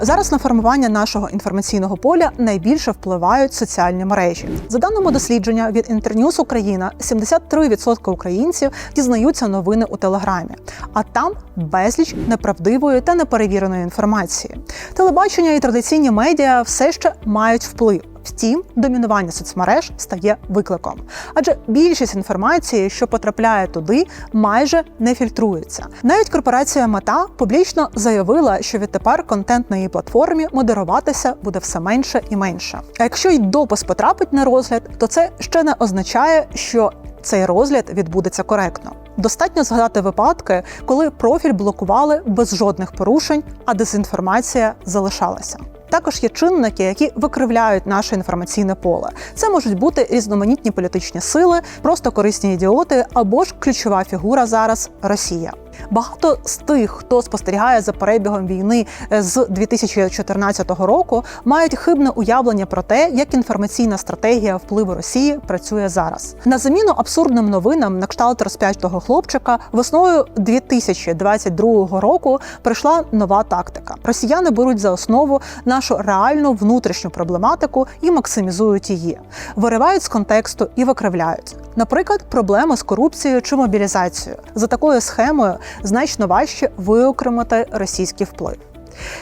Зараз на формування нашого інформаційного поля найбільше впливають соціальні мережі. За даними дослідження від Інтерньюз Україна, 73% українців дізнаються новини у телеграмі, а там безліч неправдивої та неперевіреної інформації. Телебачення і традиційні медіа все ще мають вплив. Втім, домінування соцмереж стає викликом, адже більшість інформації, що потрапляє туди, майже не фільтрується. Навіть корпорація Мета публічно заявила, що відтепер контент на її платформі модеруватися буде все менше і менше. А якщо й допис потрапить на розгляд, то це ще не означає, що цей розгляд відбудеться коректно. Достатньо згадати випадки, коли профіль блокували без жодних порушень, а дезінформація залишалася. Також є чинники, які викривляють наше інформаційне поле. Це можуть бути різноманітні політичні сили, просто корисні ідіоти або ж ключова фігура зараз Росія. Багато з тих, хто спостерігає за перебігом війни е, з 2014 року, мають хибне уявлення про те, як інформаційна стратегія впливу Росії працює зараз. На заміну абсурдним новинам на кшталт розп'ятого хлопчика весною 2022 року прийшла нова тактика. Росіяни беруть за основу нашу реальну внутрішню проблематику і максимізують її, виривають з контексту і викривляють. Наприклад, проблеми з корупцією чи мобілізацією за такою схемою значно важче виокремити російський вплив.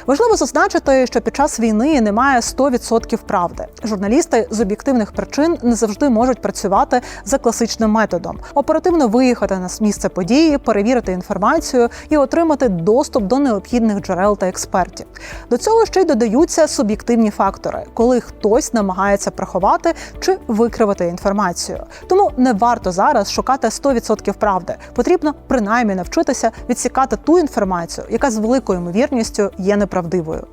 Важливо зазначити, що під час війни немає 100% правди. Журналісти з об'єктивних причин не завжди можуть працювати за класичним методом: оперативно виїхати на місце події, перевірити інформацію і отримати доступ до необхідних джерел та експертів. До цього ще й додаються суб'єктивні фактори, коли хтось намагається приховати чи викривати інформацію. Тому не варто зараз шукати 100% правди. Потрібно принаймні навчитися відсікати ту інформацію, яка з великою ймовірністю є неправдивою.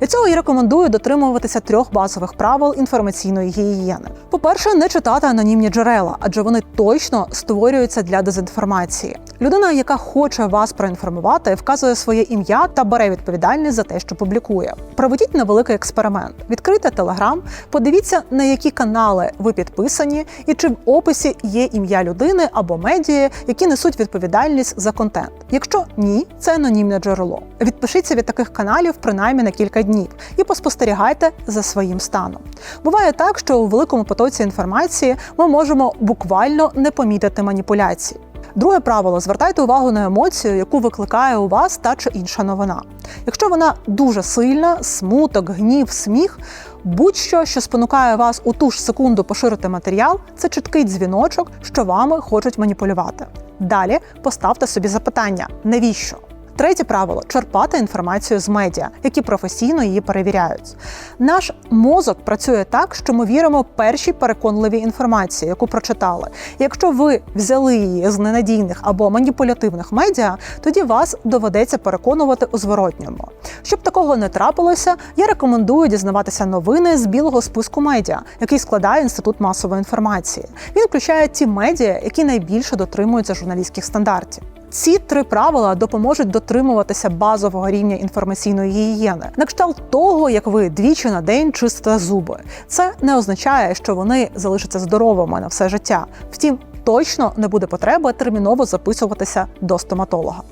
Для цього я рекомендую дотримуватися трьох базових правил інформаційної гігієни. По-перше, не читати анонімні джерела, адже вони точно створюються для дезінформації. Людина, яка хоче вас проінформувати, вказує своє ім'я та бере відповідальність за те, що публікує. Проведіть невеликий експеримент. Відкрийте телеграм, подивіться, на які канали ви підписані, і чи в описі є ім'я людини або медії, які несуть відповідальність за контент. Якщо ні, це анонімне джерело. Відпишіться від таких каналів принаймні на кілька днів і поспостерігайте за своїм станом. Буває так, що у великому потоці інформації ми можемо буквально не помітити маніпуляції. Друге правило звертайте увагу на емоцію, яку викликає у вас та чи інша новина. Якщо вона дуже сильна, смуток, гнів, сміх, будь-що, що спонукає вас у ту ж секунду поширити матеріал, це чіткий дзвіночок, що вами хочуть маніпулювати. Далі поставте собі запитання: навіщо? Третє правило черпати інформацію з медіа, які професійно її перевіряють. Наш мозок працює так, що ми віримо першій переконливій інформації, яку прочитали. Якщо ви взяли її з ненадійних або маніпулятивних медіа, тоді вас доведеться переконувати у зворотньому. Щоб такого не трапилося, я рекомендую дізнаватися новини з білого списку медіа, який складає інститут масової інформації. Він включає ті медіа, які найбільше дотримуються журналістських стандартів. Ці три правила допоможуть дотримуватися базового рівня інформаційної гігієни, на кшталт того, як ви двічі на день чистите зуби. Це не означає, що вони залишаться здоровими на все життя. Втім, точно не буде потреби терміново записуватися до стоматолога.